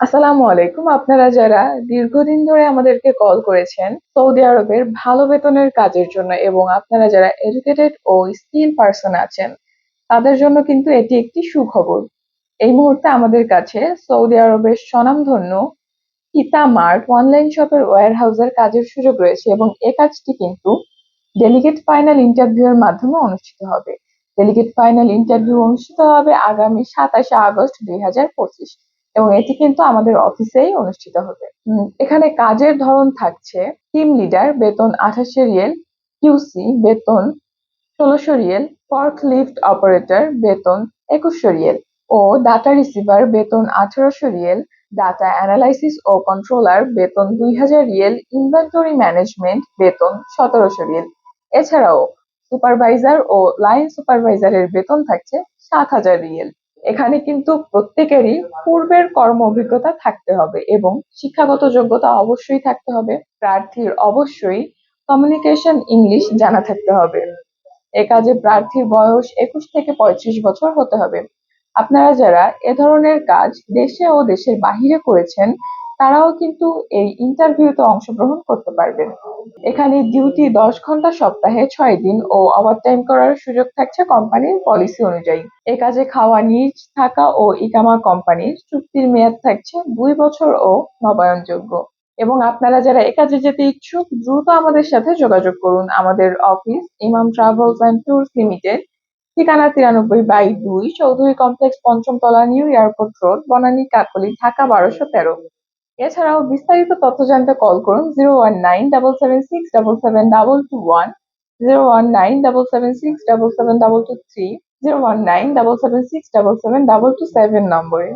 আসসালামু আলাইকুম। আপনারা যারা দীর্ঘদিন ধরে আমাদেরকে কল করেছেন সৌদি আরবের ভালো বেতনের কাজের জন্য এবং আপনারা যারা এডুকেটেড ও স্কিল পার্সন আছেন, তাদের জন্য কিন্তু এটি একটি সুখবর। এই মুহূর্তে আমাদের কাছে সৌদি আরবের স্বনামধন্য ইতা মার্ট অনলাইন শপের ওয়্যার হাউসের কাজের সুযোগ রয়েছে এবং এ কাজটি কিন্তু ডেলিগেট ফাইনাল ইন্টারভিউ এর মাধ্যমে অনুষ্ঠিত হবে। ডেলিগেট ফাইনাল ইন্টারভিউ অনুষ্ঠিত হবে আগামী সাতাশে আগস্ট দুই হাজার পঁচিশ। এবং এটি কিন্তু আমাদের অফিসেই অনুষ্ঠিত হবে। এখানে কাজের ধরন থাকছে টিম লিডার বেতন আঠাশে রিয়েল কিউসি বেতন ষোলোশো রিয়েল লিফট অপারেটর বেতন একুশশো রিয়েল ও ডাটা রিসিভার বেতন আঠারোশো রিয়েল ডাটা অ্যানালাইসিস ও কন্ট্রোলার বেতন দুই হাজার রিয়েল ইনভেন্টরি ম্যানেজমেন্ট বেতন সতেরোশো রিয়েল। এছাড়াও সুপারভাইজার ও লাইন সুপারভাইজারের বেতন থাকছে সাত হাজার রিয়েল। এখানে কিন্তু প্রত্যেকেরই পূর্বের কর্ম অভিজ্ঞতা থাকতে হবে এবং শিক্ষাগত যোগ্যতা অবশ্যই থাকতে হবে। প্রার্থীর অবশ্যই কমিউনিকেশন ইংলিশ জানা থাকতে হবে। এ কাজে প্রার্থীর বয়স একুশ থেকে পঁয়ত্রিশ বছর হতে হবে। আপনারা যারা এ ধরনের কাজ দেশে ও দেশের বাহিরে করেছেন তারাও কিন্তু এই ইন্টারভিউতে অংশগ্রহণ করতে পারবেন। এখানে ডিউটি দশ ঘণ্টা সপ্তাহে ছয় দিন ও ওভারটাইম করার সুযোগ থাকছে কোম্পানির পলিসি অনুযায়ী। এ কাজে খাওয়া নিজ থাকা ও ইকামা কোম্পানির চুক্তির মেয়াদ থাকছে দুই বছর ও নবায়নযোগ্য। এবং আপনারা যারা এ কাজে যেতে ইচ্ছুক, দ্রুত আমাদের সাথে যোগাযোগ করুন। আমাদের অফিস ইমাম ট্রাভেলস অ্যান্ড ট্যুরস লিমিটেড ঠিকানা তিরানব্বই বাই দুই, চৌধুরী কমপ্লেক্স পঞ্চম তলা new airport road Banani Kakoli, Dhaka বারোশো তেরো। এছাড়াও বিস্তারিত তথ্য জানতে কল করুন zero one nine double seven six double seven double two one zero one nine double seven six double seven double two three zero one nine double seven six double seven double two seven নম্বরে।